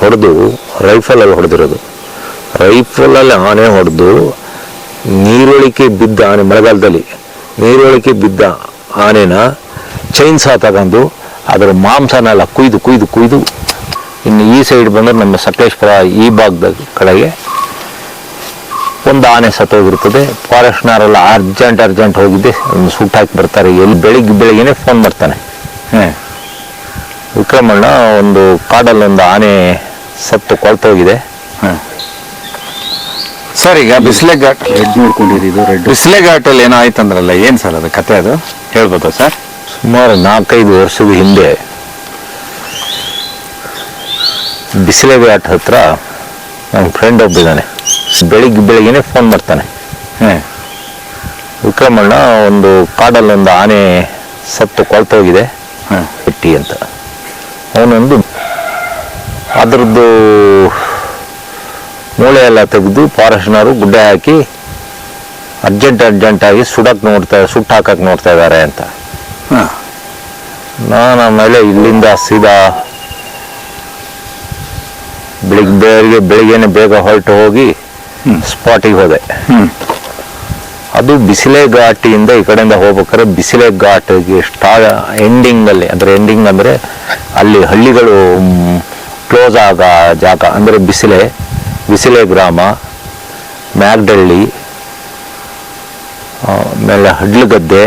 ಹೊಡೆದು ರೈಫಲಲ್ಲಿ ಹೊಡೆದಿರೋದು. ರೈಫಲಲ್ಲಿ ಆನೆ ಹೊಡೆದು ನೀರೊಳಿಕೆ ಬಿದ್ದ ಆನೆ, ಮಳೆಗಾಲದಲ್ಲಿ ನೀರೊಳಿಕೆ ಬಿದ್ದ ಆನೆನ ಚೈನ್ ಸಹ ತಗೊಂಡು ಅದರ ಮಾಂಸನೆಲ್ಲ ಕುಯ್ದು ಕುಯ್ದು ಕುಯ್ದು ಇನ್ನು ಈ ಸೈಡ್ ಬಂದರೆ ನಮ್ಮ ಸಕಲೇಶ್ಪುರ ಈ ಭಾಗದ ಕಡೆಗೆ ಒಂದು ಆನೆ ಸತ್ತೋಗಿರ್ತದೆ. ಫಾರೆಸ್ಟ್ನವರೆಲ್ಲ ಅರ್ಜೆಂಟ್ ಅರ್ಜೆಂಟ್ ಹೋಗಿದ್ದೆ ಸುಟ್ಟಾಕಿ ಬರ್ತಾರೆ. ಎಲ್ಲಿ ಬೆಳಿಗ್ಗೆ, ಬೆಳಿಗ್ಗೆನೆ ಫೋನ್ ಮಾಡ್ತಾನೆ. ಹ್ಮ್. ವಿಕ್ರಮಣ್ಣ ಒಂದು ಕಾಡಲ್ಲಿ ಒಂದು ಆನೆ ಸತ್ತು ಕೊಳ್ತೋಗಿದೆ. ಸರ್ ಈಗ ಬಿಸಿಲೆ ಘಾಟ್ ರೆಡ್ ನೋಡ್ಕೊಂಡಿರಿ ಇದು ರೆಡ್ ಬಿಸಿಲೆ ಘಾಟಲ್ಲಿ ಏನೋ ಆಯ್ತಂದ್ರಲ್ಲ ಏನ್ ಸರ್ ಅದು ಕತೆ ಅದು? ಹೇಳ್ಬೋದಾ ಸರ್? ಸುಮಾರು ನಾಲ್ಕೈದು ವರ್ಷದ ಹಿಂದೆ ಬಿಸಿಲೆ ಘಾಟ್ ಹತ್ರ ನನ್ನ ಫ್ರೆಂಡ್ ಒಬ್ಬಿದ್ದಾನೆ. ಬೆಳಿಗ್ಗೆ ಬೆಳಿಗ್ಗೆನೆ ಫೋನ್ ಮಾಡ್ತಾನೆ. ವಿಕ್ರಮಣ್ಣ ಒಂದು ಕಾಡಲ್ಲಿ ಒಂದು ಆನೆ ಸತ್ತು ಕೊಳ್ತೋಗಿದೆ. ಹಾಂ. ಪೆಟ್ಟಿ ಅಂತ. ಅವನೊಂದು ಅದರದ್ದು ಮೂಳೆ ಎಲ್ಲ ತೆಗೆದು ಫಾರೆಸ್ಟ್ನವರು ಗುಡ್ಡೆ ಹಾಕಿ ಅರ್ಜೆಂಟ್ ಅರ್ಜೆಂಟಾಗಿ ಸುಡಕ್ಕೆ ನೋಡ್ತಾ ಸುಟ್ಟು ಹಾಕಕ್ಕೆ ನೋಡ್ತಾ ಇದ್ದಾರೆ ಅಂತ. ನಾನು ಆಮೇಲೆ ಇಲ್ಲಿಂದ ಸೀದಾ ಬೆಳಿಗ್ಗೆ ಬೆಳಿಗ್ಗೆ ಬೆಳಿಗ್ಗೆನೆ ಬೇಗ ಹೊರಟು ಹೋಗಿ ಸ್ಪಾಟಿಗೆ ಹೋದೆ. ಅದು ಬಿಸಿಲೆ ಘಾಟಿಯಿಂದ ಈ ಕಡೆಯಿಂದ ಹೋಗ್ಬೇಕಾದ್ರೆ ಬಿಸಿಲೆ ಘಾಟಿಗೆ ಸ್ಟಾ ಎಂಡಿಂಗಲ್ಲಿ ಅಂದರೆ ಎಂಡಿಂಗ್ ಅಂದರೆ ಅಲ್ಲಿ ಹಳ್ಳಿಗಳು ಕ್ಲೋಸ್ ಆಗ ಜಾಗ ಅಂದರೆ ಬಿಸಿಲೆ ಬಿಸಿಲೆ ಗ್ರಾಮ ಮ್ಯಾಗ್ಡಳ್ಳಿ ಆಮೇಲೆ ಹಡ್ಲಗದ್ದೆ.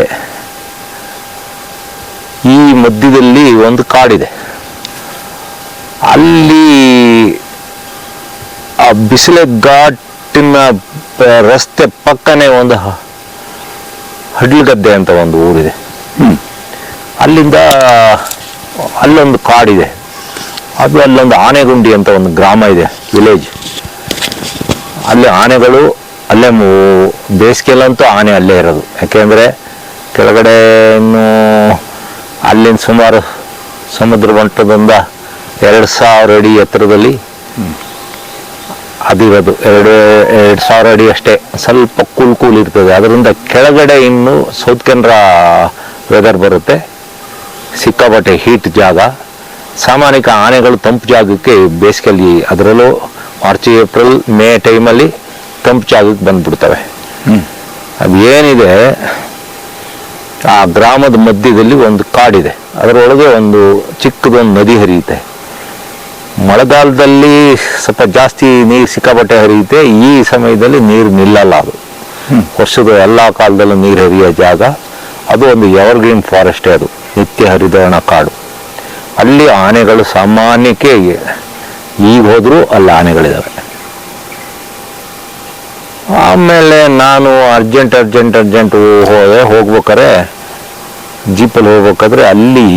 ಈ ಮಧ್ಯದಲ್ಲಿ ಒಂದು ಕಾಡಿದೆ. ಅಲ್ಲಿ ಆ ಬಿಸಿಲೆ ಘಾಟಿನ ರಸ್ತೆ ಪಕ್ಕನೇ ಒಂದು ಹಡ್ಲುಗದ್ದೆ ಹಡ್ಲಗದ್ದೆ ಅಂತ ಒಂದು ಊರಿದೆ. ಅಲ್ಲಿಂದ ಅಲ್ಲೊಂದು ಕಾಡಿದೆ. ಅದು ಅಲ್ಲೊಂದು ಆನೆಗುಂಡಿ ಅಂತ ಒಂದು ಗ್ರಾಮ ಇದೆ ವಿಲೇಜ್ ಅಲ್ಲಿ ಆನೆಗಳು ಅಲ್ಲೇ ಬೇಸಿಗೆಯಲ್ಲಂತೂ ಆನೆ ಅಲ್ಲೇ ಇರೋದು. ಯಾಕೆಂದರೆ ಕೆಳಗಡೆ ಇನ್ನು ಅಲ್ಲಿಂದ ಸುಮಾರು ಸಮುದ್ರ ಮಟ್ಟದಿಂದ ಎರಡು ಸಾವಿರ ಅಡಿ ಎತ್ತರದಲ್ಲಿ ಅದಿರೋದು ಎರಡು ಎರಡು ಸಾವಿರ ಅಡಿ ಅಷ್ಟೇ. ಸ್ವಲ್ಪ ಕೂಲ್ ಕೂಲ್ ಇರ್ತದೆ. ಅದರಿಂದ ಕೆಳಗಡೆ ಇನ್ನು ಸೌತ್ ಕೆನರಾ ವೆದರ್ ಬರುತ್ತೆ. ಸಿಕ್ಕಾಪಟ್ಟೆ ಹೀಟ್ ಜಾಗ. ಸಾಮಾನ್ಯಕ ಆನೆಗಳು ತಂಪು ಜಾಗಕ್ಕೆ ಬೇಸಿಗೆಯಲ್ಲಿ ಅದರಲ್ಲೂ ಮಾರ್ಚ್ ಏಪ್ರಿಲ್ ಮೇ ಟೈಮಲ್ಲಿ ತಂಪು ಜಾಗಕ್ಕೆ ಬಂದ್ಬಿಡ್ತವೆ. ಅದು ಏನಿದೆ ಆ ಗ್ರಾಮದ ಮಧ್ಯದಲ್ಲಿ ಒಂದು ಕಾಡಿದೆ. ಅದರೊಳಗೆ ಒಂದು ಚಿಕ್ಕದೊಂದು ನದಿ ಹರಿಯುತ್ತೆ. ಮಳೆಗಾಲದಲ್ಲಿ ಸ್ವಲ್ಪ ಜಾಸ್ತಿ ನೀರು ಸಿಕ್ಕಾಪಟ್ಟೆ ಹರಿಯುತ್ತೆ. ಈ ಸಮಯದಲ್ಲಿ ನೀರು ನಿಲ್ಲಲ್ಲ ಅದು. ವರ್ಷದ ಎಲ್ಲ ಕಾಲದಲ್ಲೂ ನೀರು ಹರಿಯೋ ಜಾಗ. ಅದು ಒಂದು ಎವರ್ಗ್ರೀನ್ ಫಾರೆಸ್ಟೇ ಅದು. ನಿತ್ಯ ಹರಿದೋಣ ಕಾಡು. ಅಲ್ಲಿ ಆನೆಗಳು ಸಾಮಾನ್ಯಕ್ಕೆ ಈಗ ಹೋದರೂ ಅಲ್ಲಿ ಆನೆಗಳಿದ್ದಾವೆ ಆಮೇಲೆ ನಾನು ಅರ್ಜೆಂಟ್ ಅರ್ಜೆಂಟ್ ಅರ್ಜೆಂಟ್ ಹೋದೆ, ಹೋಗ್ಬೇಕಾದ್ರೆ ಜೀಪಲ್ಲಿ ಹೋಗ್ಬೇಕಾದ್ರೆ ಅಲ್ಲಿ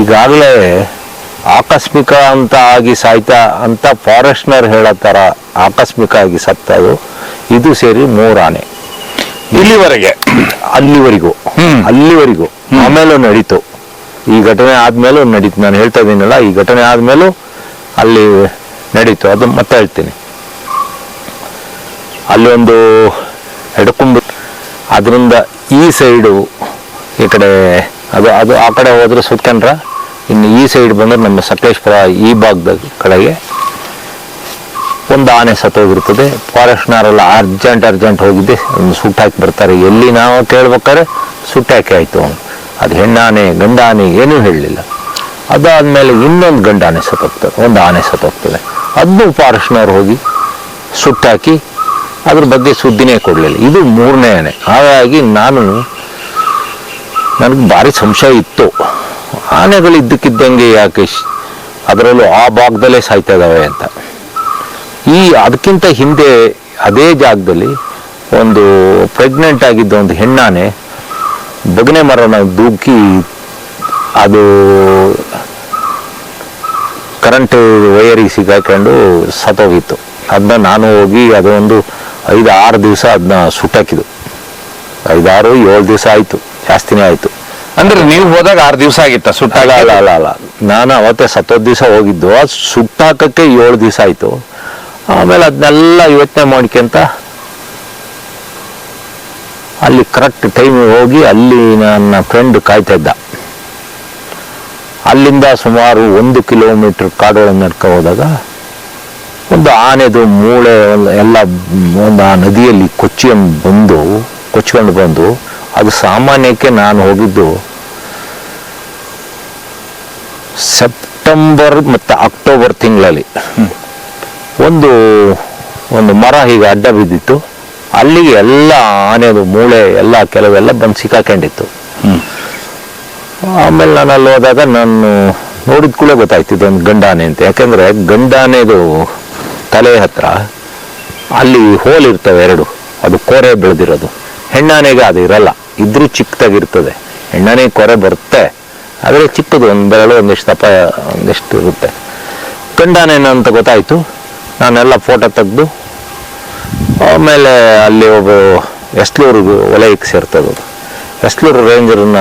ಈಗಾಗಲೇ ಆಕಸ್ಮಿಕ ಅಂತ ಆಗಿ ಸಾಯ್ತಾ ಅಂತ ಫಾರೆಸ್ಟ್ನರ್ ಹೇಳೋ ಥರ ಆಕಸ್ಮಿಕ ಆಗಿ ಸತ್ತದು ಇದು ಸೇರಿ ಮೂರು ಆನೆ ಇಲ್ಲಿವರೆಗೆ. ಅಲ್ಲಿವರೆಗೂ. ಅಲ್ಲಿವರೆಗೂ. ಆಮೇಲೂ ನಡೀತು. ಈ ಘಟನೆ ಆದ್ಮೇಲೂ ನಡೀತು. ನಾನು ಹೇಳ್ತಾ ಇದ್ದೀನಲ್ಲ ಈ ಘಟನೆ ಆದ್ಮೇಲೂ ಅಲ್ಲಿ ನಡೀತು. ಅದು ಮತ್ತೆ ಹೇಳ್ತೀನಿ. ಅಲ್ಲಿ ಒಂದು ಎಡಕುಂಬ ಅದರಿಂದ ಈ ಸೈಡು ಈ ಕಡೆ ಅದು ಅದು ಆ ಕಡೆ ಹೋದ್ರೆ ಸುತ್ಕೊಂಡ್ರ ಇನ್ನು ಈ ಸೈಡ್ ಬಂದ್ರೆ ನಮ್ಮ ಸಕಲೇಶ್ಪುರ ಈ ಭಾಗದ ಕಡೆಗೆ ಒಂದು ಆನೆ ಸತ್ತೋಗಿರ್ತದೆ ಫಾರೆಸ್ಟ್ನವರೆಲ್ಲ ಅರ್ಜೆಂಟ್ ಅರ್ಜೆಂಟ್ ಹೋಗಿದ್ದೆ. ಒಂದು ಸುಟ್ಟಾಕಿ ಬರ್ತಾರೆ. ಎಲ್ಲಿ ನಾವು ಕೇಳ್ಬೇಕಾದ್ರೆ ಸುಟ್ಟಾಕಿ ಆಯಿತು ಅವನು. ಅದು ಹೆಣ್ಣಾನೆ, ಗಂಡಾನೆ ಏನೂ ಹೇಳಲಿಲ್ಲ. ಅದಾದಮೇಲೆ ಇನ್ನೊಂದು ಗಂಡಾನೆ ಸತ್ತೋಗ್ತದೆ. ಒಂದು ಆನೆ ಸತ್ತೋಗ್ತದೆ. ಅದನ್ನು ಫಾರೆಸ್ಟ್ನವ್ರು ಹೋಗಿ ಸುಟ್ಟಾಕಿ ಅದ್ರ ಬಗ್ಗೆ ಸುದ್ದಿನೇ ಕೊಡಲಿಲ್ಲ. ಇದು ಮೂರನೇ ಆನೆ. ಹಾಗಾಗಿ ನಾನು, ನನಗೆ ಭಾರಿ ಸಂಶಯ ಇತ್ತು. ಆನೆಗಳು ಇದ್ದಕ್ಕಿದ್ದಂಗೆ ಯಾಕೆ ಅದರಲ್ಲೂ ಆ ಭಾಗದಲ್ಲೇ ಸಾಯ್ತಾ ಇದ್ದಾವೆ ಅಂತ. ಈ ಅದಕ್ಕಿಂತ ಹಿಂದೆ ಅದೇ ಜಾಗದಲ್ಲಿ ಒಂದು ಪ್ರೆಗ್ನೆಂಟ್ ಆಗಿದ್ದ ಒಂದು ಹೆಣ್ಣಾನೆ ಬಗನೆ ಮರನ ದೂಕಿ ಅದು ಕರೆಂಟ್ ವೈರಿಗೆ ಸಿಗಾಕೊಂಡು ಸತ್ತೋಗಿತ್ತು. ಅದನ್ನ ನಾನು ಹೋಗಿ ಅದೊಂದು ಐದು ಆರು ದಿವಸ ಅದನ್ನ ಸುಟ್ಟಾಕಿದ್ದು. ಐದಾರು ಏಳು ದಿವಸ ಆಯಿತು ಜಾಸ್ತಿನೇ ಆಯಿತು. ಅಂದ್ರೆ ನೀವು ಹೋದಾಗ ಆರು ದಿವಸ ಆಗಿತ್ತ ಸುಟ್ಟಾಗ ಅಲ್ಲ ಅಲ್ಲ ಅಲ್ಲ ನಾನು ಅವತ್ತೇ ಸತ್ತೋದ್ ದಿವಸ ಹೋಗಿದ್ದು. ಅದು ಸುಟ್ಟಾಕಕ್ಕೆ ಏಳು ದಿವಸ ಆಯಿತು. ಆಮೇಲೆ ಅದನ್ನೆಲ್ಲ ಯೋಚನೆ ಮಾಡ್ಕೊಂತ ಅಲ್ಲಿ ಕರೆಕ್ಟ್ ಟೈಮ್ ಹೋಗಿ ಅಲ್ಲಿ ನನ್ನ ಫ್ರೆಂಡ್ ಕಾಯ್ತಾ ಇದ್ದ. ಅಲ್ಲಿಂದ ಸುಮಾರು ಒಂದು ಕಿಲೋಮೀಟರ್ ಕಾಡುಗಳನ್ನು ನಡ್ಕೊ ಹೋದಾಗ ಒಂದು ಆನೆದು ಮೂಳೆ ಎಲ್ಲ ಒಂದು ಆ ನದಿಯಲ್ಲಿ ಕೊಚ್ಚಿಕೊಂಡು ಬಂದು ಕೊಚ್ಕೊಂಡು ಬಂದು, ಅದು ಸಾಮಾನ್ಯಕ್ಕೆ ನಾನು ಹೋಗಿದ್ದು ಸೆಪ್ಟೆಂಬರ್ ಮತ್ತು ಅಕ್ಟೋಬರ್ ತಿಂಗಳಲ್ಲಿ. ಒಂದು ಒಂದು ಮರ ಹೀಗೆ ಅಡ್ಡ ಬಿದ್ದಿತ್ತು. ಅಲ್ಲಿಗೆ ಎಲ್ಲ ಆನೆದು ಮೂಳೆ ಎಲ್ಲ ಕೆಲವೆಲ್ಲ ಬಂದು ಸಿಕ್ಕಾಕೊಂಡಿತ್ತು. ಆಮೇಲೆ ನಾನು ಅಲ್ಲಿ ಹೋದಾಗ ನಾನು ನೋಡಿದ ಕೂಡ ಗೊತ್ತಾಯ್ತು ಇದೊಂದು ಗಂಡಾನೆ ಅಂತ. ಯಾಕಂದ್ರೆ ಗಂಡಾನೆದು ತಲೆ ಹತ್ರ ಅಲ್ಲಿ ಹೋಲ್ ಇರ್ತವೆ ಎರಡು. ಅದು ಕೋರೆ ಬೆಳೆದಿರೋದು. ಹೆಣ್ಣಾನೆಗೆ ಅದು ಇರಲ್ಲ. ಇದ್ರೂ ಚಿಕ್ಕದಾಗಿರ್ತದೆ. ಹೆಣ್ಣಾನೆ ಕೊರೆ ಬರುತ್ತೆ. ಆದರೆ ಚಿಕ್ಕದು ಒಂದು ಬೆರಳು ಒಂದಿಷ್ಟು ದಪ್ಪ ಒಂದಿಷ್ಟು ಇರುತ್ತೆ. ಗಂಡಾನೇನ ಅಂತ ಗೊತ್ತಾಯ್ತು. ನಾನೆಲ್ಲ ಫೋಟೋ ತೆಗೆದು ಆಮೇಲೆ ಅಲ್ಲಿ ಒಬ್ಬ ಎಸ್ಲೂರಿಗೂ ವಲಯಕ್ಕೆ ಸೇರ್ತದೆ ಎಸ್ಲೂರು ರೇಂಜರನ್ನ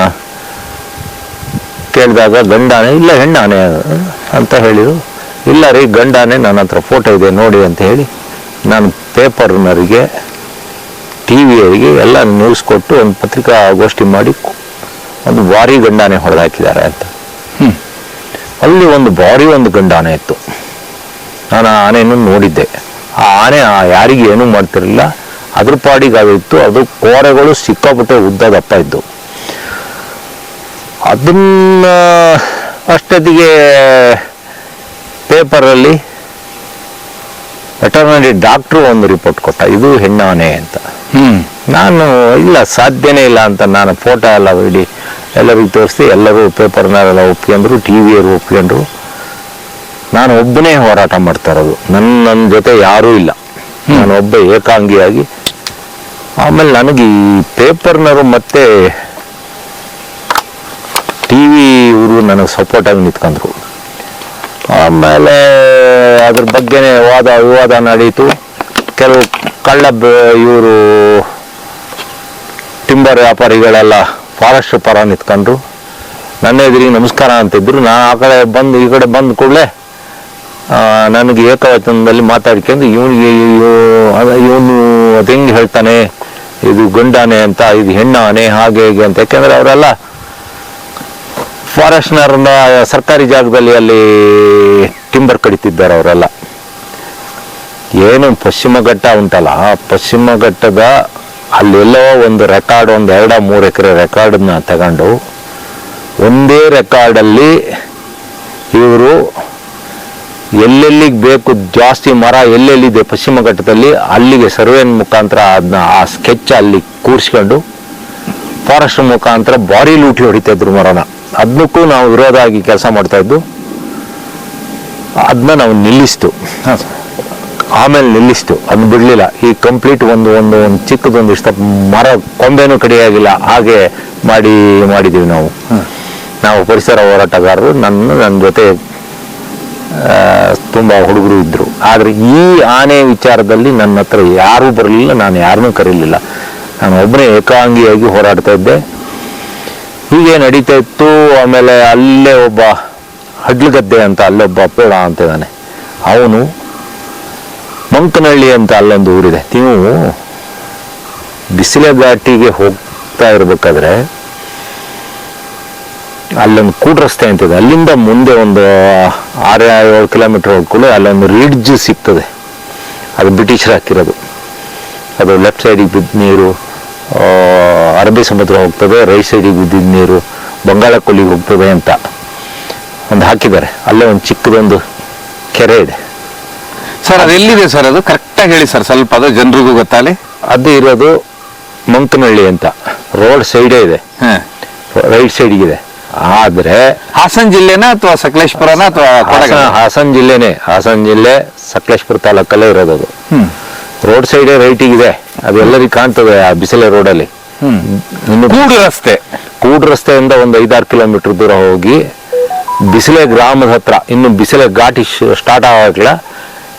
ಕೇಳಿದಾಗ ಗಂಡಾನೆ ಇಲ್ಲ ಹೆಣ್ಣಾನೆ ಅಂತ ಹೇಳಿದರು. ಇಲ್ಲ ರೀ ಗಂಡಾನೆ ನನ್ನ ಹತ್ರ ಫೋಟೋ ಇದೆ ನೋಡಿ ಅಂತ ಹೇಳಿ ನಾನು ಪೇಪರ್ನರಿಗೆ ಟಿ ವಿಯವರಿಗೆ ಎಲ್ಲ ನ್ಯೂಸ್ ಕೊಟ್ಟು ಒಂದು ಪತ್ರಿಕಾಗೋಷ್ಠಿ ಮಾಡಿ ಒಂದು ಭಾರಿ ಗಂಡಾನೆ ಹೊಡೆದಾಕಿದ್ದಾರೆ ಅಂತ. ಅಲ್ಲಿ ಒಂದು ಭಾರಿ ಒಂದು ಗಂಡಾನೆ ಇತ್ತು. ನಾನು ಆ ಆನೆಯನ್ನು ನೋಡಿದ್ದೆ. ಆ ಆನೆ ಆ ಯಾರಿಗೆ ಏನೂ ಮಾಡ್ತಿರಲಿಲ್ಲ. ಅದ್ರ ಪಾಡಿಗೆ ಅದು ಇತ್ತು ಅದು ಕೋರೆಗಳು ಸಿಕ್ಕಾಪಟ್ಟೆ ಉದ್ದ ದಪ್ಪ ಇದ್ದು. ಅದನ್ನ ಅಷ್ಟೊತ್ತಿಗೆ ಪೇಪರಲ್ಲಿ ವೆಟರ್ನರಿ ಡಾಕ್ಟ್ರು ಒಂದು ರಿಪೋರ್ಟ್ ಕೊಟ್ಟ. ಇದು ಹೆಣ್ಣಾನೆ ಅಂತ. ನಾನು ಇಲ್ಲ ಸಾಧ್ಯನೇ ಇಲ್ಲ ಅಂತ ನಾನು ಫೋಟೋ ಎಲ್ಲ ಇಡೀ ಎಲ್ಲರಿಗೂ ತೋರಿಸಿ ಎಲ್ಲರೂ ಪೇಪರ್ನವರೆಲ್ಲ ಒಪ್ಕೊಂಡ್ರು ಟಿ ವಿಯವರು ಒಪ್ಕೊಂಡ್ರು ನಾನು ಒಬ್ಬನೇ ಹೋರಾಟ ಮಾಡ್ತಾ ಇರೋದು. ನನ್ನ ನನ್ನ ಜೊತೆ ಯಾರೂ ಇಲ್ಲ. ನಾನು ಒಬ್ಬ ಏಕಾಂಗಿಯಾಗಿ ಆಮೇಲೆ ನನಗೆ ಈ ಪೇಪರ್ನವರು ಮತ್ತೆ ಟಿ ವಿ ಇವರು ನನಗೆ ಸಪೋರ್ಟಾಗಿ ನಿಂತ್ಕೊಂಡ್ರು. ಆಮೇಲೆ ಅದ್ರ ಬಗ್ಗೆನೇ ವಾದ ವಿವಾದ ನಡೀತು. ಕೆಲವು ಕಳ್ಳ ಇವರು ಟಿಂಬರ್ ವ್ಯಾಪಾರಿಗಳೆಲ್ಲ ಫಾರೆಸ್ಟ್ ಪರ ನಿಂತ್ಕೊಂಡ್ರು. ನನ್ನ ಎದುರಿಗೆ ನಮಸ್ಕಾರ ಅಂತಿದ್ರು. ನಾನು ಆ ಕಡೆ ಬಂದು ಈ ಕಡೆ ಬಂದ ಕೂಡಲೇ ನನಗೆ ಏಕವಚನದಲ್ಲಿ ಮಾತಾಡ್ಕೊಂಡು ಇವನಿಗೆ ಇವನು ಅದು ಹೇಳ್ತಾನೆ? ಇದು ಗಂಡಾನೆ ಅಂತ, ಇದು ಹೆಣ್ಣಾನೆ, ಹಾಗೆ ಹೀಗೆ ಅಂತ. ಯಾಕೆಂದ್ರೆ ಅವರೆಲ್ಲ ಫಾರೆಸ್ಟ್ನರ್ನ ಸರ್ಕಾರಿ ಜಾಗದಲ್ಲಿ ಅಲ್ಲಿ ಟಿಂಬರ್ ಕಡಿತಿದ್ದಾರೆ ಅವರೆಲ್ಲ. ಏನು ಪಶ್ಚಿಮ ಘಟ್ಟ ಉಂಟಲ್ಲ ಪಶ್ಚಿಮ ಘಟ್ಟದ ಅಲ್ಲೆಲ್ಲೋ ಒಂದು ರೆಕಾರ್ಡ್, ಒಂದು ಎರಡ, ಮೂರು ಎಕರೆ ರೆಕಾರ್ಡನ್ನ ತಗೊಂಡು, ಒಂದೇ ರೆಕಾರ್ಡಲ್ಲಿ ಇವರು ಎಲ್ಲೆಲ್ಲಿಗೆ ಬೇಕು ಜಾಸ್ತಿ ಮರ ಎಲ್ಲೆಲ್ಲಿದೆ ಪಶ್ಚಿಮ ಘಟ್ಟದಲ್ಲಿ ಅಲ್ಲಿಗೆ ಸರ್ವೆ ಮುಖಾಂತರ ಅದನ್ನ ಆ ಸ್ಕೆಚ್ ಅಲ್ಲಿ ಕೂರಿಸ್ಕೊಂಡು ಫಾರೆಸ್ಟ್ ಮುಖಾಂತರ ಭಾರಿ ಲೂಟಿ ಹೊಡಿತಾ ಇದ್ರು ಮರನ. ಅದನ್ನಕ್ಕೂ ನಾವು ವಿರೋಧ ಆಗಿ ಕೆಲಸ ಮಾಡ್ತಾ ಇದ್ದು ಅದನ್ನ ನಾವು ನಿಲ್ಲಿಸ್ತು. ಆಮೇಲೆ ನಿಲ್ಲಿಸ್ತು. ಅದನ್ನ ಬಿಡಲಿಲ್ಲ. ಈ ಕಂಪ್ಲೀಟ್ ಒಂದು ಒಂದು ಒಂದು ಚಿಕ್ಕದೊಂದು ಇಷ್ಟ ಮರ ಕೊಂಬೆನೂ ಕಡಿಯಾಗಿಲ್ಲ. ಹಾಗೆ ಮಾಡಿ ಮಾಡಿದ್ದೀವಿ ನಾವು. ನಾವು ಪರಿಸರ ಹೋರಾಟಗಾರರು. ನನ್ನ ನನ್ನ ಜೊತೆ ತುಂಬಾ ಹುಡುಗರು ಇದ್ದರು ಆದರೆ ಈ ಆನೆ ವಿಚಾರದಲ್ಲಿ ನನ್ನ ಹತ್ರ ಯಾರೂ ಬರಲಿಲ್ಲ, ನಾನು ಯಾರನ್ನೂ ಕರೀಲಿಲ್ಲ. ನಾನು ಒಬ್ಬನೇ ಏಕಾಂಗಿಯಾಗಿ ಹೋರಾಡ್ತಾ ಇದ್ದೆ. ಹೀಗೆ ನಡೀತಾ ಇತ್ತು. ಆಮೇಲೆ ಅಲ್ಲೇ ಒಬ್ಬ ಹಡ್ಲಗದ್ದೆ ಅಂತ ಅಲ್ಲೊಬ್ಬ ಪೇಡ ಅಂತ ಇದ್ದಾನೆ. ಅವನು ಮಂಕನಹಳ್ಳಿ ಅಂತ ಅಲ್ಲೊಂದು ಊರಿದೆ. ನೀವು ಬಿಸಿಲೆ ಘಾಟಿಗೆ ಹೋಗ್ತಾ ಇರ್ಬೇಕಾದ್ರೆ ಅಲ್ಲೊಂದು ಕೂಡ ರಸ್ತೆ ಅಂತಿದೆ. ಅಲ್ಲಿಂದ ಮುಂದೆ ಒಂದು ಆರು ಏಳು ಕಿಲೋಮೀಟರ್ ಹೋಗ್ಕೊಳ್ಳಿ ಅಲ್ಲೊಂದು ರಿಡ್ಜ್ ಸಿಗ್ತದೆ. ಅದು ಬ್ರಿಟಿಷರು ಹಾಕಿರೋದು. ಅದು ಲೆಫ್ಟ್ ಸೈಡಿಗೆ ಬಿದ್ದ ನೀರು ಅರಬ್ಬಿ ಸಮುದ್ರ ಹೋಗ್ತದೆ ರೈಟ್ ಸೈಡಿಗೆ ಬಿದ್ದಿದ್ದ ನೀರು ಬಂಗಾಳ ಕೊಲ್ಲಿಗೆ ಹೋಗ್ತದೆ ಅಂತ ಒಂದು ಹಾಕಿದ್ದಾರೆ. ಅಲ್ಲೇ ಒಂದು ಚಿಕ್ಕದೊಂದು ಕೆರೆ ಇದೆ. ಸರ್ ಅದು ಎಲ್ಲಿದೆ ಸರ್? ಅದು ಕರೆಕ್ಟಾಗಿ ಹೇಳಿ ಸರ್ ಸ್ವಲ್ಪ ಅದು ಜನರಿಗೂ ಗೊತ್ತಾಗಲಿ. ಅದು ಇರೋದು ಮಂಕನಹಳ್ಳಿ ಅಂತ. ರೋಡ್ ಸೈಡೇ ಇದೆ. ರೈಟ್ ಸೈಡ್ಗಿದೆ. ಆದರೆ ಹಾಸನ ಜಿಲ್ಲೆನ ಅಥವಾ ಸಕಲೇಶ್ಪುರನ ಅಥವಾ ಕೊಡಗ ಹಾಸನ ಹಾಸನ ಜಿಲ್ಲೆನೇ. ಹಾಸನ ಜಿಲ್ಲೆ ಸಕಲೇಶ್ಪುರ ತಾಲೂಕಲ್ಲೇ ಇರೋದು ಅದು. ರೋಡ್ ಸೈಡೇ ರೈಟಿಗಿದೆ ಅದು ಎಲ್ಲರಿಗೂ ಕಾಣ್ತದೆ ಆ ಬಿಸಿಲೆ ರೋಡಲ್ಲಿ. ಅಲ್ಲಿ ಇನ್ನು ಕೂಡು ರಸ್ತೆ. ಕೂಡ್ ರಸ್ತೆಯಿಂದ ಒಂದು ಐದಾರು ಕಿಲೋಮೀಟರ್ ದೂರ ಹೋಗಿ ಬಿಸಿಲೆ ಗ್ರಾಮದ ಹತ್ರ ಇನ್ನು ಬಿಸಿಲೆ ಘಾಟಿ ಸ್ಟಾರ್ಟ್ ಆಗೋಕ್ಲ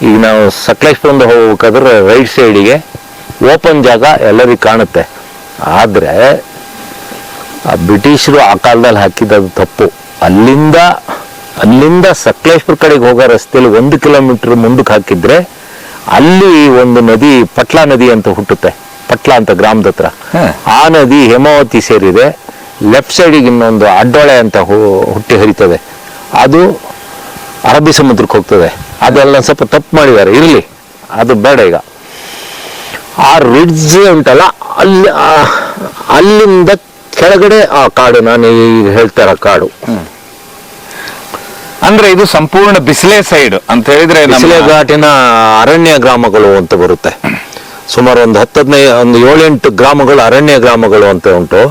ಈಗ ನಾವು ಸಕಲೇಶ್ಪುರದಿಂದ ಹೋಗ್ಬೇಕಾದ್ರೆ ರೈಟ್ ಸೈಡಿಗೆ ಓಪನ್ ಜಾಗ ಎಲ್ಲರಿಗೂ ಕಾಣುತ್ತೆ. ಆದರೆ ಆ ಬ್ರಿಟಿಷರು ಆ ಕಾಲದಲ್ಲಿ ಹಾಕಿದ್ದು ತಪ್ಪು. ಅಲ್ಲಿಂದ ಅಲ್ಲಿಂದ ಸಕಲೇಶ್ಪುರ ಕಡೆಗೆ ಹೋಗೋ ರಸ್ತೆಯಲ್ಲಿ ಒಂದು ಕಿಲೋಮೀಟರ್ ಮುಂದಕ್ಕೆ ಹಾಕಿದ್ರೆ ಅಲ್ಲಿ ಒಂದು ನದಿ ಪಟ್ಲಾ ನದಿ ಅಂತ ಹುಟ್ಟುತ್ತೆ. ಪಟ್ಲಾ ಅಂತ ಗ್ರಾಮದ ಹತ್ರ. ಆ ನದಿ ಹೇಮಾವತಿ ಸೇರಿದೆ. ಲೆಫ್ಟ್ ಸೈಡಿಗೆ ಇನ್ನೊಂದು ಅಡ್ಡೊಳೆ ಅಂತ ಹುಟ್ಟಿ ಹರಿತದೆ. ಅದು ಅರಬ್ಬಿ ಸಮುದ್ರಕ್ಕೆ ಹೋಗ್ತದೆ. ಅದೆಲ್ಲ ಸ್ವಲ್ಪ ತಪ್ಪು ಮಾಡಿದ್ದಾರೆ. ಇರಲಿ. ಅದು ಬೇಡ ಈಗ. ಆ ರಿಡ್ಜ್ ಉಂಟಲ್ಲ ಅಲ್ಲಿ ಅಲ್ಲಿಂದ ಕೆಳಗಡೆ ಆ ಕಾಡು ನಾನು ಈಗ ಹೇಳ್ತಾರ ಕಾಡು. ಅಂದ್ರೆ ಇದು ಸಂಪೂರ್ಣ ಬಿಸಿಲೆ ಸೈಡ್ ಅಂತ ಹೇಳಿದ್ರೆ ಬಿಸಿಲೆ ಘಾಟಿನ ಅರಣ್ಯ ಗ್ರಾಮಗಳು ಅಂತ ಬರುತ್ತೆ. ಸುಮಾರು ಒಂದು ಹತ್ತು ಹದಿನೈದು ಒಂದು ಏಳೆಂಟು ಗ್ರಾಮಗಳು ಅರಣ್ಯ ಗ್ರಾಮಗಳು ಅಂತ ಉಂಟು.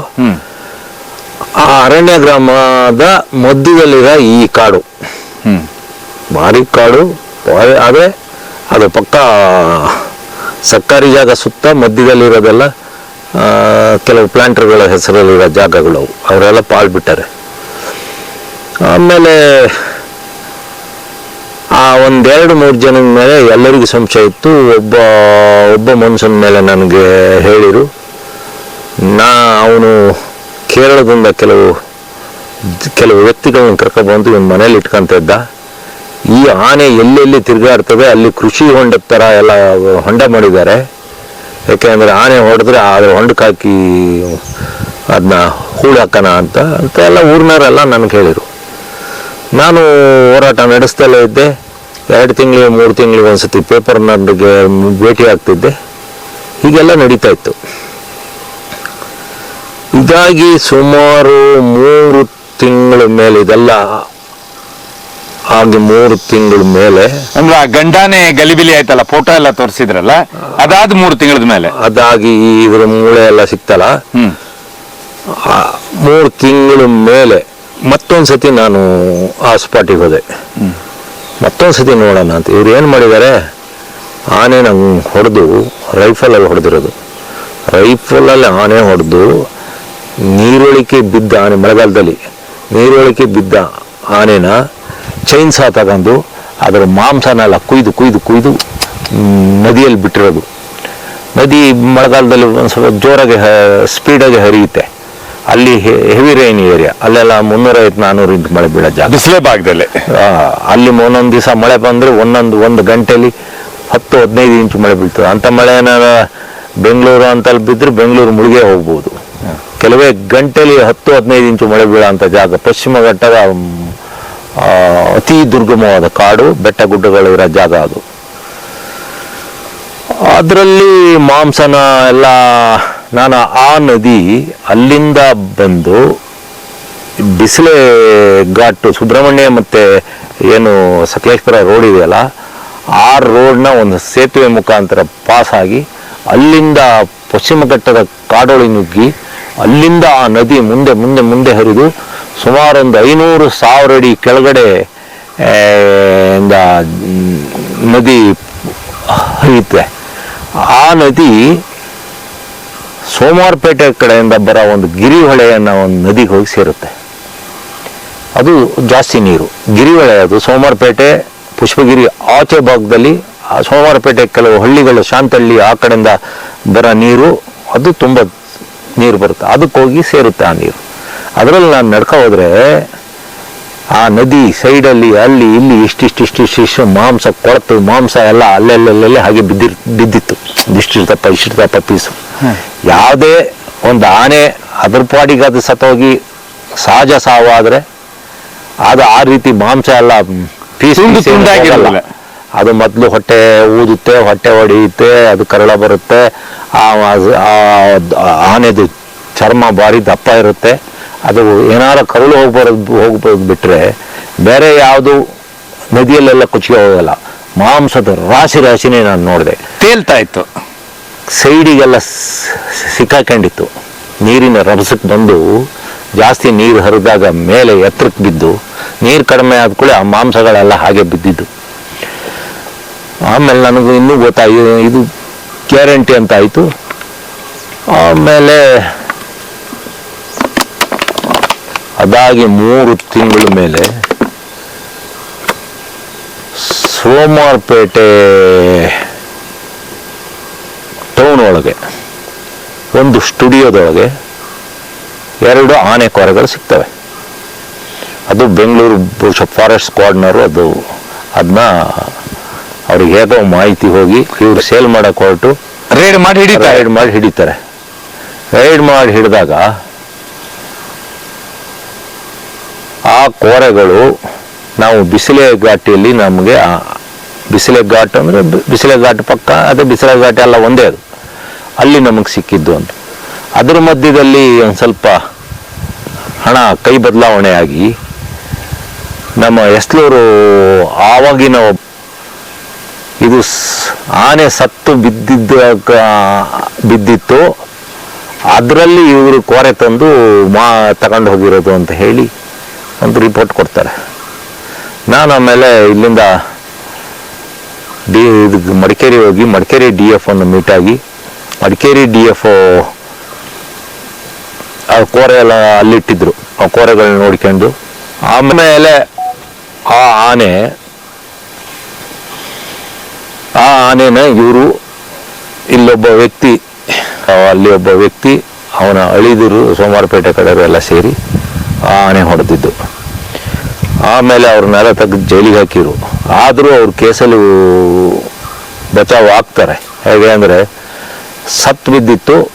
ಆ ಅರಣ್ಯ ಗ್ರಾಮದ ಮಧ್ಯದಲ್ಲಿರೋ ಈ ಕಾಡು. ಮಾರಿ ಭಾರಿ ಕಾಡು ಅದೇ ಆದರೆ ಅದು ಪಕ್ಕ ಸರ್ಕಾರಿ ಜಾಗ ಸುತ್ತ ಮಧ್ಯದಲ್ಲಿರೋದೆಲ್ಲ ಕೆಲವು ಪ್ಲಾಂಟರ್ಗಳ ಹೆಸರಲ್ಲಿರೋ ಜಾಗಗಳು ಅವು. ಅವರೆಲ್ಲ ಪಾಲ್ ಬಿಟ್ಟಾರೆ. ಆಮೇಲೆ ಆ ಒಂದೆರಡು ಮೂರು ಜನದ ಮೇಲೆ ಎಲ್ಲರಿಗೂ ಸಂಶಯ ಇತ್ತು. ಒಬ್ಬ ಒಬ್ಬ ಮನುಷ್ಯನ ಮೇಲೆ ನನಗೆ ಹೇಳಿರು. ನಾ, ಅವನು ಕೇರಳದಿಂದ ಕೆಲವು ಕೆಲವು ವ್ಯಕ್ತಿಗಳನ್ನ ಕರ್ಕೊಬಂದು ಇವನ್ ಮನೇಲಿ ಇಟ್ಕೊಂತ ಇದ್ದ ಈ ಆನೆ ಎಲ್ಲೆಲ್ಲಿ ತಿರುಗಾಡ್ತದೆ, ಅಲ್ಲಿ ಕೃಷಿ ಹೊಂಡದ ಥರ ಎಲ್ಲ ಹೊಂಡ ಮಾಡಿದ್ದಾರೆ. ಯಾಕೆಂದ್ರೆ ಆನೆ ಹೊಡೆದ್ರೆ ಅದ್ರ ಹೊಂಡಕ್ಕಾಕಿ ಅದನ್ನ ಹೂಳು ಹಾಕೋಣ ಅಂತ ಅಂತ ಎಲ್ಲ ಊರಿನವರೆಲ್ಲ ನನಗೆ ಹೇಳಿದರು ನಾನು ಹೋರಾಟ ನಡೆಸ್ತಲೇ ಇದ್ದೆ. ಎರಡು ತಿಂಗಳಿಗೆ ಮೂರು ತಿಂಗಳಿಗೆ ಒಂದ್ಸತಿ ನನಗೆ ಭೇಟಿ ಆಗ್ತಿದ್ದೆ. ಹೀಗೆಲ್ಲ ನಡೀತಾ ಇತ್ತು. ಇದಾಗಿ ಸುಮಾರು ಮೂರು ತಿಂಗಳ ಮೇಲೆ ಇದೆಲ್ಲ ಹಾಗೆ ಮೂರು ತಿಂಗಳ ಮೇಲೆ. ಅಂದ್ರೆ ಆ ಗಂಡಾನೆ ಗಲಿಬಿಲಿ ಆಯ್ತಲ್ಲ ಫೋಟೋ ಎಲ್ಲ ತೋರಿಸಿದ್ರಲ್ಲ ಅದಾದ ಮೂರು ತಿಂಗಳದ ಮೇಲೆ. ಅದಾಗಿ ಇವರ ಮೂಳೆ ಎಲ್ಲ ಸಿಕ್ತಲ್ಲ? ಹ್ಮ್. ಆ ಮೂರು ತಿಂಗಳ ಮೇಲೆ ಮತ್ತೊಂದ್ಸತಿ ನಾನು ಆ ಸ್ಪಾಟಿಗೆ ಹೋದೆ. ಮತ್ತೊಂದ್ಸತಿ ನೋಡೋಣ ಅಂತ. ಇವ್ರು ಏನು ಮಾಡಿದ್ದಾರೆ? ಆನೆ ನಂಗೆ ಹೊಡೆದು ರೈಫಲಲ್ಲಿ ಹೊಡೆದಿರೋದು. ರೈಫಲಲ್ಲಿ ಆನೆ ಹೊಡೆದು ನೀರೊಳಿಕೆ ಬಿದ್ದ ಆನೆ ಮಳೆಗಾಲದಲ್ಲಿ ನೀರೊಳಿಕೆ ಬಿದ್ದ ಆನೆನ ಚೈನ್ ಸಹ ತಗೊಂಡು ಅದರ ಮಾಂಸನೆಲ್ಲ ಕುಯ್ದು ಕುಯ್ದು ಕುಯ್ದು ನದಿಯಲ್ಲಿ ಬಿಟ್ಟಿರೋದು. ನದಿ ಮಳೆಗಾಲದಲ್ಲಿ ಒಂದು ಸ್ವಲ್ಪ ಜೋರಾಗಿ ಸ್ಪೀಡಾಗಿ ಹರಿಯುತ್ತೆ. ಅಲ್ಲಿ ಹೆವಿ ರೈನ್ ಏರಿಯಾ ಅಲ್ಲೆಲ್ಲ ಮುನ್ನೂರೈವತ್ತು ನಾನ್ನೂರು ಇಂಚ್ ಮಳೆ ಬೀಳೋ ಜಾಗ. ಬಿಸಿಲೇ ಭಾಗದಲ್ಲಿ. ಅಲ್ಲಿ ಒಂದೊಂದು ದಿವಸ ಮಳೆ ಬಂದರೆ ಒಂದೊಂದು ಒಂದು ಗಂಟೆಯಲ್ಲಿ ಹತ್ತು ಹದಿನೈದು ಇಂಚು ಮಳೆ ಬೀಳ್ತದೆ. ಅಂಥ ಮಳೆ ಏನಾರ ಬೆಂಗಳೂರು ಅಂತಲ್ಲಿ ಬಿದ್ದರೆ ಬೆಂಗಳೂರು ಮುಳುಗೇ ಹೋಗ್ಬೋದು. ಕೆಲವೇ ಗಂಟೆಲಿ ಹತ್ತು ಹದಿನೈದು ಇಂಚು ಮಳೆ ಬೀಳೋ ಅಂಥ ಜಾಗ. ಪಶ್ಚಿಮ ಘಟ್ಟದ ಅತಿ ದುರ್ಗಮವಾದ ಕಾಡು, ಬೆಟ್ಟ ಗುಡ್ಡಗಳಿರೋ ಜಾಗ ಅದು. ಅದರಲ್ಲಿ ಮಾಂಸನ ಎಲ್ಲ ನಾನು ಆ ನದಿ ಅಲ್ಲಿಂದ ಬಂದು ಬಿಸಿಲೆ ಘಾಟು, ಸುಬ್ರಹ್ಮಣ್ಯ ಮತ್ತೆ ಏನು ಸಕಲೇಶ್ವರ ರೋಡ್ ಇದೆಯಲ್ಲ, ಆ ರೋಡ್ನ ಒಂದು ಸೇತುವೆ ಮುಖಾಂತರ ಪಾಸ್ ಆಗಿ ಅಲ್ಲಿಂದ ಪಶ್ಚಿಮ ಘಟ್ಟದ ಕಾಡೊಳಿ ನುಗ್ಗಿ ಅಲ್ಲಿಂದ ಆ ನದಿ ಮುಂದೆ ಮುಂದೆ ಮುಂದೆ ಹರಿದು ಸುಮಾರು ಒಂದು ಐನೂರು ಸಾವಿರ ಅಡಿ ಕೆಳಗಡೆ ಇಂದ, ನದಿ ಹರಿಯುತ್ತೆ. ಆ ನದಿ ಸೋಮವಾರಪೇಟೆ ಕಡೆಯಿಂದ ಬರೋ ಒಂದು ಗಿರಿಹೊಳೆ ಅನ್ನೋ ಒಂದು ನದಿಗೆ ಹೋಗಿ ಸೇರುತ್ತೆ. ಅದು ಜಾಸ್ತಿ ನೀರು. ಗಿರಿಹೊಳೆ ಅದು ಸೋಮವಾರಪೇಟೆ ಪುಷ್ಪಗಿರಿ ಆಚೆ ಭಾಗದಲ್ಲಿ, ಆ ಸೋಮವಾರಪೇಟೆ ಕೆಲವು ಹಳ್ಳಿಗಳು, ಶಾಂತಹಳ್ಳಿ ಆ ಕಡೆಯಿಂದ ಬರೋ ನೀರು, ಅದು ತುಂಬ ನೀರು ಬರುತ್ತೆ. ಅದಕ್ಕೆ ಹೋಗಿ ಸೇರುತ್ತೆ ಆ ನೀರು. ಅದರಲ್ಲಿ ನಾನು ನಡ್ಕೊ ಹೋದ್ರೆ ಆ ನದಿ ಸೈಡಲ್ಲಿ, ಅಲ್ಲಿ, ಇಲ್ಲಿ ಇಷ್ಟಿಷ್ಟು ಇಷ್ಟು ಮಾಂಸ ಕೊಳತು ಮಾಂಸ ಎಲ್ಲ ಅಲ್ಲೆಲ್ಲೆಲ್ಲೆಲ್ಲ ಹಾಗೆ ಬಿದ್ದಿರ್ ಬಿದ್ದಿತ್ತು ಇಷ್ಟಿರ್ತಪ್ಪ ಇಷ್ಟಿರ್ತಪ್ಪ ಪೀಸು ಯಾವುದೇ ಒಂದು ಆನೆ ಅದ್ರ ಪಾಡಿಗೆ ಅದು ಸತ್ತೋಗಿ ಸಹಜ ಸಾವಾದರೆ ಅದು ಆ ರೀತಿ ಮಾಂಸ ಎಲ್ಲ ಪೀಸು. ಅದು ಮೊದಲು ಹೊಟ್ಟೆ ಊದುತ್ತೆ ಹೊಟ್ಟೆ ಹೊಡೆಯುತ್ತೆ ಅದು ಕರಳ ಬರುತ್ತೆ ಆ ಆನೆದು ಚರ್ಮ ಭಾರಿ ದಪ್ಪ ಇರುತ್ತೆ ಅದು ಏನಾರ ಕರುಳು ಹೋಗ್ಬರೋದು ಹೋಗ್ಬೋದು ಬಿಟ್ರೆ ಬೇರೆ ಯಾವುದು ನದಿಯಲ್ಲೆಲ್ಲ ಕುಚ್ಚಿಗೆ ಹೋಗಲ್ಲ. ಮಾಂಸದ ರಾಶಿ ರಾಶಿನೇ ನಾನು ನೋಡಿದೆ. ತೇಲ್ತಾ ಇತ್ತು. ಸೈಡಿಗೆಲ್ಲ ಸಿಕ್ಕಾಕೊಂಡಿತ್ತು. ನೀರಿನ ರಭಸಕ್ಕೆ ಬಂದು ಜಾಸ್ತಿ ನೀರು ಹರಿದಾಗ ಮೇಲೆ ಎತ್ತರಕ್ಕೆ ಬಿದ್ದು ನೀರು ಕಡಿಮೆ ಆದ ಕೂಡ ಆ ಮಾಂಸಗಳೆಲ್ಲ ಹಾಗೆ ಬಿದ್ದಿದ್ದು. ಆಮೇಲೆ ನನಗೆ ಇನ್ನೂ ಗೊತ್ತಾಗಿ ಇದು ಗ್ಯಾರಂಟಿ ಅಂತ ಆಯಿತು. ಆಮೇಲೆ ಅದಾಗಿ ಮೂರು ತಿಂಗಳ ಮೇಲೆ ಸೋಮವಾರಪೇಟೆ ಟೌನ್ ಒಳಗೆ ಒಂದು ಸ್ಟುಡಿಯೋದೊಳಗೆ ಎರಡು ಆನೆ ಕೊರೆಗಳು ಸಿಗ್ತವೆ. ಅದು ಬೆಂಗಳೂರು ಫಾರೆಸ್ಟ್ ಸ್ಕ್ವಾಡ್ನವರು ಅದು ಅದನ್ನ ಅವ್ರಿಗೆ ಹೇಗೋ ಮಾಹಿತಿ ಹೋಗಿ ಇವ್ರು ಸೇಲ್ ಮಾಡೋಕೆ ಹೊರಟು. ರೇಡ್ ಮಾಡಿ ಹಿಡಿತಾರೆ. ರೈಡ್ ಮಾಡಿ ಹಿಡಿತಾರೆ. ರೈಡ್ ಮಾಡಿ ಹಿಡಿದಾಗ ಆ ಕೋರೆಗಳು ನಾವು ಬಿಸಿಲೆ ಘಾಟಿಯಲ್ಲಿ ನಮಗೆ ಬಿಸಿಲೆ ಘಾಟ್ ಅಂದರೆ ಬಿಸಿಲೆ ಘಾಟ್ ಪಕ್ಕ, ಅದೇ ಬಿಸಿಲೆ ಘಾಟ್ ಎಲ್ಲ ಒಂದೇ ಅದು. ಅಲ್ಲಿ ನಮಗೆ ಸಿಕ್ಕಿದ್ದು ಅಂತ. ಅದರ ಮಧ್ಯದಲ್ಲಿ ಒಂದು ಸ್ವಲ್ಪ ಹಣ, ಕೈ ಬದಲಾವಣೆಯಾಗಿ ನಮ್ಮ ಎಸ್ಲೂರು ಆವಾಗಿನ ಇದು ಆನೆ ಸತ್ತು ಬಿದ್ದಿದ್ದ ಬಿದ್ದಿತ್ತು. ಅದರಲ್ಲಿ ಇವರು ಕೋರೆ ತಂದು ಮಾ, ತಗೊಂಡು ಹೋಗಿರೋದು ಅಂತ ಹೇಳಿ ಒಂದು ರಿಪೋರ್ಟ್ ಕೊಡ್ತಾರೆ. ನಾನು ಆಮೇಲೆ ಇಲ್ಲಿಂದ ಡಿ, ಇದು ಮಡಿಕೇರಿ ಹೋಗಿ ಮಡಿಕೇರಿ ಡಿ ಎಫ್ ಮೀಟ್ ಆಗಿ, ಮಡಿಕೇರಿ ಡಿ ಎಫ್ ಆ ಕೋರೆ ಎಲ್ಲ ಅಲ್ಲಿಟ್ಟಿದ್ರು, ಆ ಕೋರೆಗಳನ್ನ ನೋಡ್ಕೊಂಡು. ಆಮೇಲೆ ಆ ಆನೆ, ಆ ಆನೆನ ಇವರು ಇಲ್ಲೊಬ್ಬ ವ್ಯಕ್ತಿ ಅಲ್ಲಿ ಒಬ್ಬ ವ್ಯಕ್ತಿ, ಅವನ ಅಳಿದಿರು ಸೋಮವಾರಪೇಟೆ ಕಡೆಯವರು ಎಲ್ಲ ಸೇರಿ. ಆನೆ ಹೊಡೆದಿದ್ದು. ಆಮೇಲೆ ಅವ್ರನ್ನೆಲ್ಲ ತೆಗೆದು ಜೈಲಿಗೆ ಹಾಕಿರು. ಆದರೂ ಅವ್ರ ಕೇಸಲ್ಲಿ ಬಚಾವ್ ಆಗ್ತಾರೆ. ಹೇಗೆ ಅಂದರೆ ಸತ್ತು ಬಿದ್ದಿತ್ತು